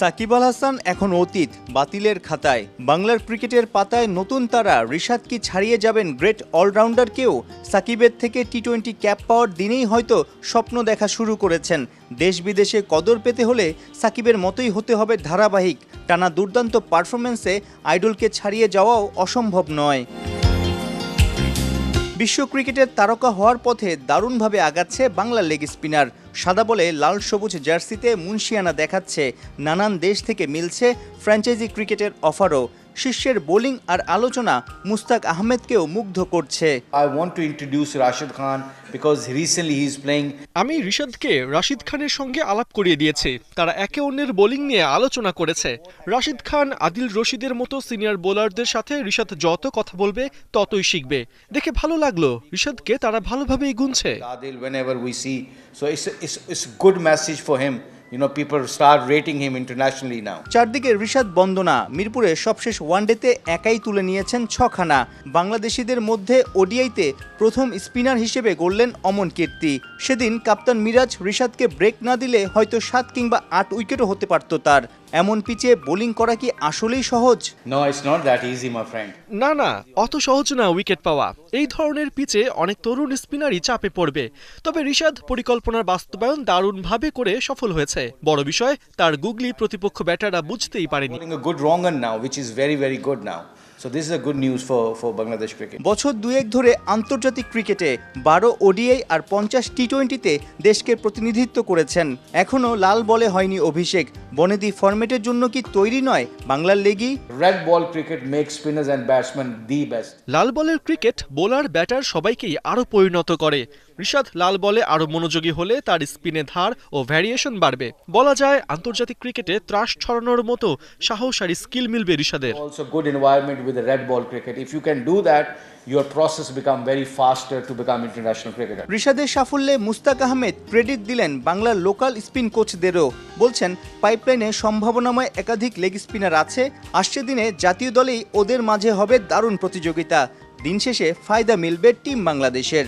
সাকিব আল হাসান এখন অতীত, বাতিলের খাতায়। বাংলার ক্রিকেটের পাতায় নতুন তারা, রিশাদ কি ছাড়িয়ে যাবেন গ্রেট অলরাউন্ডারকেও? সাকিবের থেকে টি টোয়েন্টি ক্যাপ পাওয়ার দিনেই হয়তো স্বপ্ন দেখা শুরু করেছেন। দেশ বিদেশে কদর পেতে হলে সাকিবের মতোই হতে হবে ধারাবাহিক। টানা দুর্দান্ত পারফরমেন্সে আইডলকে ছাড়িয়ে যাওয়াও অসম্ভব নয়। বিশ্ব ক্রিকেটের তারকা হওয়ার পথে দারুণভাবে আগাচ্ছে বাংলা লেগ স্পিনার। সাদা বলে লাল সবুজ জার্সিতে মুন্সিয়ানা দেখাচ্ছে নানান দেশ থেকে মিলছে ফ্র্যাঞ্চাইজি ক্রিকেটের অফারও। শীর্ষের বোলিং আর আলোচনা মুস্তাক আহমেদকেও মুগ্ধ করছে I want to introduce Rashid Khan because recently he's playing আমি রিশাদকে রাশিদ খানের সঙ্গে আলাপ করিয়ে দিয়েছি তারা একে অন্যের বোলিং নিয়ে আলোচনা করেছে রাশিদ খান আদিল রশিদের মতো সিনিয়র বোলারদের সাথে রিশাদ যত কথা বলবে ততই শিখবে দেখে ভালো লাগল রিশাদকে তারা ভালোভাবেই গুনছে Adil whenever we see. So it's it's, it's good message for him. You know, people start rating him internationally. চারদিকে ঋষাদ বন্দনা মিরপুরে সবশেষ ওয়ানডেতে একাই তুলে নিয়েছেন ছখানা। বাংলাদেশিদের মধ্যে ওডিআইতে প্রথম স্পিনার হিসেবে গড়লেন অমন কীর্তি। সেদিন কাপ্তান মিরাজ ঋষাদকে ব্রেক না দিলে হয়তো সাত কিংবা আট উইকেটও হতে পারত তার। এমন পিচে বোলিং করা কি আসলেই সহজ. না না অত সহজ না উইকেট পাওয়া। এই ধরনের পিচে অনেক তরুণ স্পিনারই চাপে পড়বে। তবে রিশাদ পরিকল্পনার বাস্তবায়ন দারুণভাবে করে সফল হয়েছে। বড় বিষয় তার গুগলি প্রতিপক্ষ ব্যাটাররা বুঝতেই পারেনি। Good now. So this is a good news for, for Bangladesh cricket. বছর দুয়েক ধরে আন্তর্জাতিক ক্রিকেটে বারো ওডিআই আর পঞ্চাশ টি টোয়েন্টিতে দেশকে প্রতিনিধিত্ব করেছেন। এখনও লাল বলে হয়নি অভিষেক। বনেদি ফরম্যাটের জন্য কি তৈরি নয় বাংলার লেগি Red ball cricket makes spinners and batsmen the best. লাল বলের ক্রিকেট বোলার ব্যাটার সবাইকেই আরও পরিণত করে ঋষাদ লাল বলে আরও মনোযোগী হলে তার স্পিনে ধার ও ভ্যারিয়েশন বাড়বে বলা যায় আন্তর্জাতিক ক্রিকেটে ত্রাস ছড়ানোর মতো সাহস আর স্কিল মিলবে ঋষাদের Also good environment with the red ball cricket. If you can do that, your process become very faster to become international cricketer. রিশাদের সাফল্যে মুস্তাক আহমেদ ক্রেডিট দিলেন বাংলার লোকাল স্পিন কোচদেরও। বলছেন, পাইপলাইনে সম্ভাবনাময় একাধিক লেগ স্পিনার আছে। আসছে দিনে জাতীয় দলেই ওদের মাঝে হবে দারুণ প্রতিযোগিতা। দিন শেষে ফায়দা মিলবে টিম বাংলাদেশের।